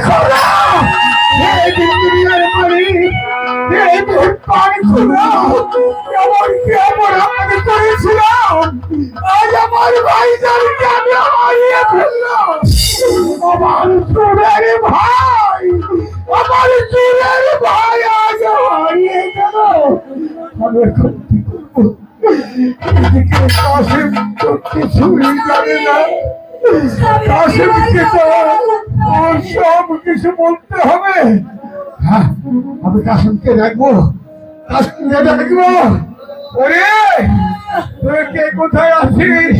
খোদা এই দুনিয়ার মালিক এই মুহূর্তে খোদা কেমন কেমন আমাকে করেছিলাম আজ আমার ভাইজানকে আমি হারিয়ে ফেললাম আমার চুরের ভাই আমার চুরের ভাই আজ হারিয়ে গেল আমি এখন কি করব এদিকে কাশিম তো কিছুই জানে না কাশিমকে তো বলতে হবে। হ্যাঁ আমি কাশিমকে রাখব কাশিমকে রাখব ওরে, তুই কে কোথায় আছিস?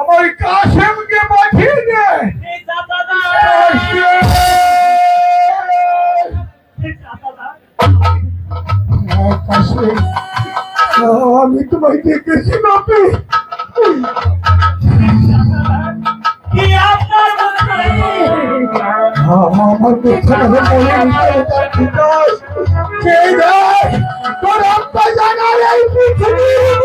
আমার কাশিমকে পাঠিয়ে দে। আমি তোমায় দেখেছি, বাপে। আমার বিকাশ সেই দেখ তোর আত্মা জানার এই পৃথিবীর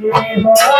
বুকে আর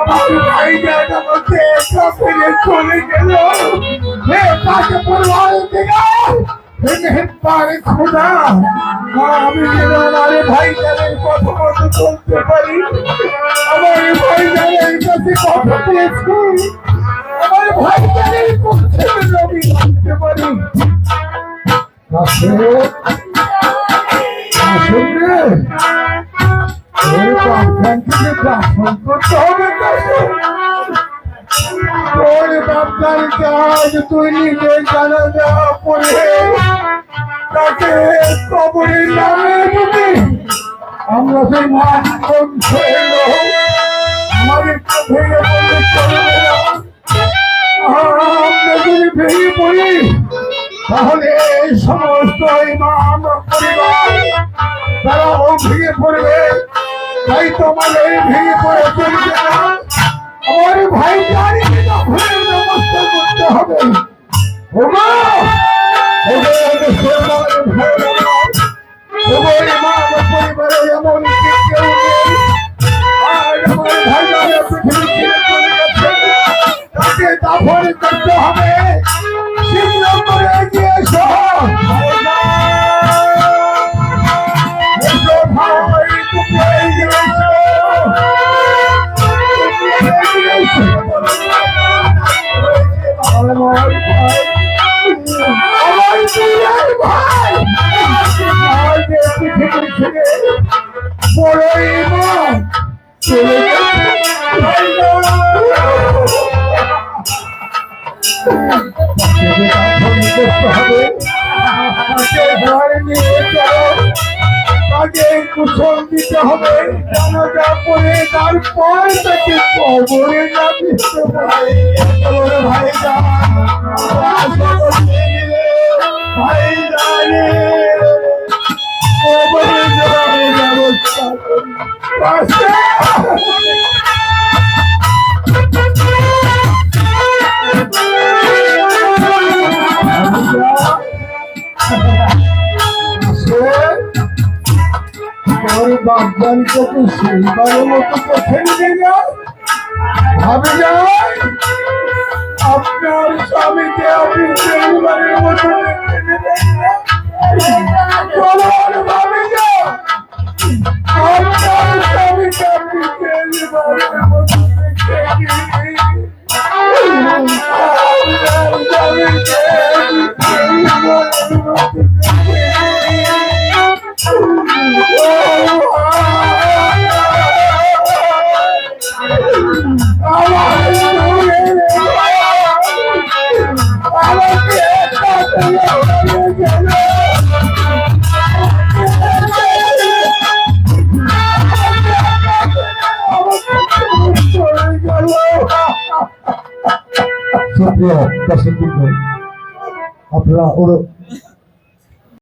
আমার ভাই আমাকে একা ফেলে চলে হে পরিবার দিগা মেহেরবান খোদা আমি যেন আমার ভাই জানের কথা পারি আমার ভাই জানের কাছে কথা পেয়েছি আমার ভাই জানের পক্ষে আমি পারি রে ওই বাপদানকে দাফন করতে হবে কাছে ওই বাপদার কাজ তুই তাকে কবরের নামে দিবি আমরা সেই মান এলো আমাদের ভেঙে পড়লে আমরা যদি ভেঙে পড়ি তাহলে এই সমস্ত ইমাম পরিবার তারাও ভেঙে পড়বে তাই তোমাদের ভেঙে পড়ে চলবে আমার ভাই জানি না ভুলের ব্যবস্থা করতে হবে পরিবারে এমন কেউ নেই? আজ আমার ভাইজান পৃথিবী ছেড়ে চলে গেছে। করতে হবে চলে গেছে তাকে ঘরে নিয়ে চলো তাকে কুশল দিতে হবে। জানাজা পরে তারপর তাকে কবরে না দিতে পারে ভাই ভাই কবরে যাবে ব্যবস্থা তোর বাগদানকে তুই সেইবারের মতো ছেড়ে দিলে ভাবে যায় আপনার স্বামীকে আপনি সেইবারের মতো সুপ্রিয় দর্শক আপনারা